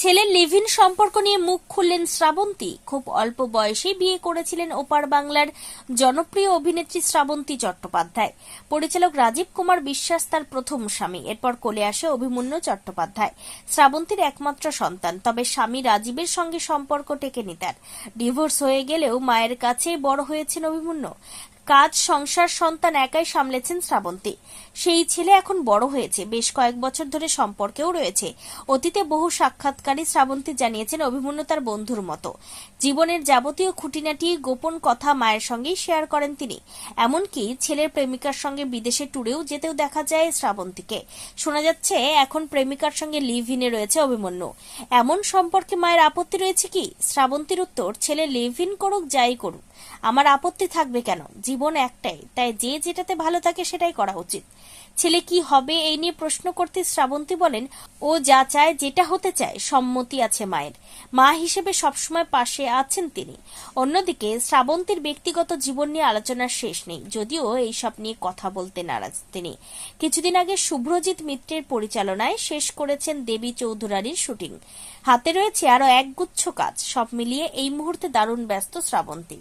ছেলের লিভিন সম্পর্ক নিয়ে মুখ খুললেন শ্রাবন্তী। খুব অল্প বয়সেই বিয়ে করেছিলেন ওপার বাংলার জনপ্রিয় অভিনেত্রী শ্রাবন্তী চট্টোপাধ্যায়। পরিচালক রাজীব কুমার বিশ্বাস তার প্রথম স্বামী। এরপর কোলে আসে অভিমন্যু চট্টোপাধ্যায়। শ্রাবন্তীর একমাত্র সন্তান, তবে স্বামী রাজীবের সঙ্গে সম্পর্ক টেকেনি তার। ডিভোর্স হয়ে গেলেও মায়ের কাছে বড় হয়েছেন অভিমন্যু। কাজ, সংসার, সন্তান একাই সামলেছেন শ্রাবন্তী। সেই ছেলে এখন বড় হয়েছে। বেশ কয়েক বছর ধরে সম্পর্কেও রয়েছে। অতীতে বহু সাক্ষাৎকারী শ্রাবন্তী জানিয়েছেন অভিমন্যু তার বন্ধুর মতো। জীবনের যাবতীয় খুঁটিনাটি, গোপন কথা মায়ের সঙ্গেই শেয়ার করেন তিনি। এমনকি ছেলের প্রেমিকার সঙ্গে বিদেশে ট্যুরেও যেতেও দেখা যায় শ্রাবন্তীকে। শোনা যাচ্ছে, এখন প্রেমিকার সঙ্গে লিভ ইনে রয়েছে অভিমন্যু। এমন সম্পর্কে মায়ের আপত্তি রয়েছে কি? শ্রাবন্তীর উত্তর, ছেলে লিভ ইন করুক, যাই করুক। আমার আপত্তি থাকবে কেন? জীবন একটাই, তাই যে যেটাতে ভালো থাকে সেটাই করা উচিত। ছেলে কি হবে এই নিয়ে প্রশ্ন করতে শ্রাবন্তী বলেন, ও যা চায় যেটা হতে চায় সম্মতি আছে মায়ের। মা হিসেবে সবসময় পাশে আছেন তিনি। অন্যদিকে শ্রাবন্তীর ব্যক্তিগত জীবন নিয়ে আলোচনার শেষ নেই, যদিও এইসব নিয়ে কথা বলতে নারাজ তিনি। কিছুদিন আগে শুভ্রজিৎ মিত্রের পরিচালনায় শেষ করেছেন দেবী চৌধুরানীর শুটিং। হাতে রয়েছে আরও একগুচ্ছ কাজ, সব মিলিয়ে এই মুহূর্তে দারুণ ব্যস্ত শ্রাবন্তী।